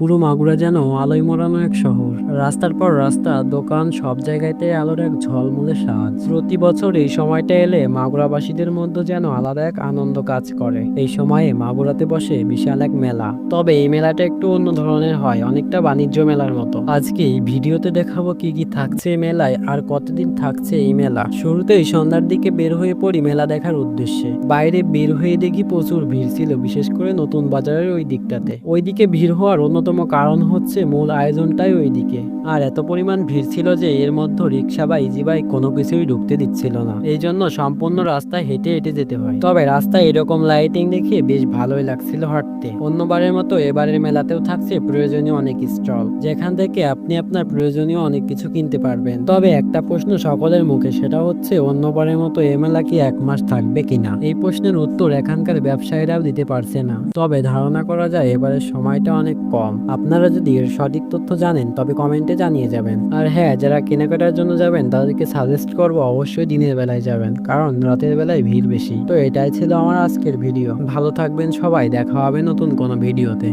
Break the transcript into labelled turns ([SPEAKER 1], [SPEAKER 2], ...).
[SPEAKER 1] পুরো মাগুরা যেন আলোয় মোড়ানো এক শহর। রাস্তার পর রাস্তা, দোকান, সব জায়গাতে আলোর এক ঝলমলে সাজ। প্রতি বছর এই সময়টা এলে মাগুরাবাসীদের মধ্যে যেন আলাদা এক আনন্দ কাজ করে। এই সময়ে মাগুরাতে বসে বিশাল এক মেলা। তবে এই মেলাটা একটু অন্য ধরনের হয়, অনেকটা বাণিজ্য মেলার মতো। আজকে এই ভিডিওতে দেখাবো কি কি থাকছে এই মেলায় আর কতদিন থাকছে এই মেলা। শুরুতেই সন্ধ্যার দিকে বের হয়ে পড়ি মেলা দেখার উদ্দেশ্যে। বাইরে বের হয়ে দেখি প্রচুর ভিড় ছিল, বিশেষ করে নতুন বাজারের ওই দিকটাতে। ওইদিকে ভিড় হওয়ার অন্যতম কারণ হচ্ছে মূল আয়োজনটাই ওইদিকে। আর এত পরিমাণ ভিড় ছিল যে এর মধ্যে রিক্সা বা ইজি বাইক কোনো কিছুই ঢুকতে দিচ্ছিল না। এই জন্য সম্পূর্ণ রাস্তায় হেঁটে হেঁটে যেতে হয়। তবে রাস্তায় এরকম লাইটিং দেখে বেশ ভালোই লাগছিল হাঁটতে। অন্যবারের মতো এবারের মেলাতেও থাকছে প্রয়োজনীয় অনেক স্টল, যেখান থেকে আপনি আপনার প্রয়োজনীয় অনেক কিছু কিনতে পারবেন। তবে একটা প্রশ্ন সকলের মুখে, সেটা হচ্ছে অন্যবারের মতো এ মেলা কি এক মাস থাকবে কিনা? এই প্রশ্নের উত্তর এখানকার ব্যবসায়ীরাও দিতে পারছে না। তবে ধারণা করা যায় এবারের সময়টা অনেক কম। আপনারা যদি এর সঠিক তথ্য জানেন, তবে কমেন্টে জানিয়ে যাবেন। আর হ্যাঁ যারা কেনাকাটার জন্য যাবেন, তাদেরকে সাজেস্ট করব অবশ্যই দিনের বেলায় যাবেন, কারণ রাতের বেলায় ভিড় বেশি। তো এটাই ছিল আমার আজকের ভিডিও ভালো থাকবেন সবাই, দেখা হবে নতুন কোনো ভিডিওতে